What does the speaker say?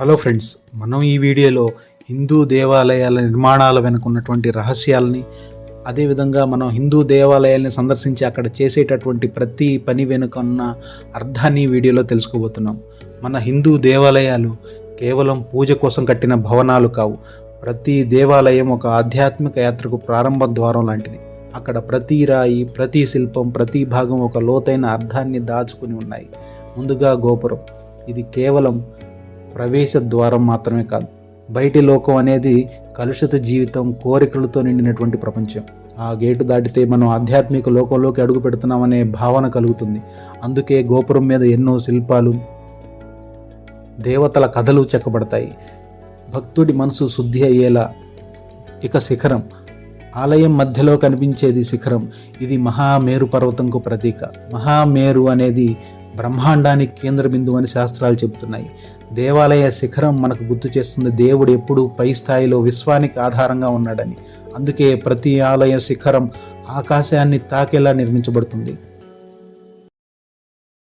Hello friends మనం ఈ వీడియోలో హిందూ దేవాలయాల నిర్మాణాల వెనుక ఉన్నటువంటి రహస్యాలని అదేవిధంగా మనం హిందూ దేవాలయాల్ని సందర్శించి అక్కడ చేసేటటువంటి ప్రతి పని వెనుక ఉన్న అర్థాన్ని వీడియోలో తెలుసుకోబోతున్నాం. మన హిందూ దేవాలయాలు కేవలం పూజ కోసం కట్టిన భవనాలు కావు. ప్రతి దేవాలయం ఒక ఆధ్యాత్మిక యాత్రకు ప్రారంభ ద్వారం లాంటిది. అక్కడ ప్రతి రాయి ప్రతి శిల్పం ప్రతి భాగం ఒక లోతైన అర్థాన్ని దాచుకుని ఉన్నాయి. ముందుగా గోపురం. ఇది కేవలం ప్రవేశ ద్వారం మాత్రమే కాదు బయటి లోకం అనేది కలుషిత జీవితం కోరికలతో నిండినటువంటి ప్రపంచం. ఆ గేటు దాటితే మనం ఆధ్యాత్మిక లోకంలోకి అడుగు పెడుతున్నామనే భావన కలుగుతుంది. అందుకే గోపురం మీద ఎన్నో శిల్పాలు దేవతల కథలు చెక్కబడతాయి. భక్తుడి మనసు శుద్ధి అయ్యేలా ఇక శిఖరం ఆలయం మధ్యలో కనిపించేది శిఖరం. ఇది మహామేరు పర్వతంకు ప్రతీక. మహామేరు అనేది బ్రహ్మాండానికి కేంద్ర బిందువు అని శాస్త్రాలు చెబుతున్నాయి. దేవాలయ శిఖరం మనకు గుర్తు చేస్తుంది దేవుడు ఎప్పుడు పై స్థాయిలో విశ్వానికి ఆధారంగా ఉన్నాడని. అందుకే ప్రతి ఆలయ శిఖరం ఆకాశాన్ని తాకేలా నిర్మించబడుతుంది.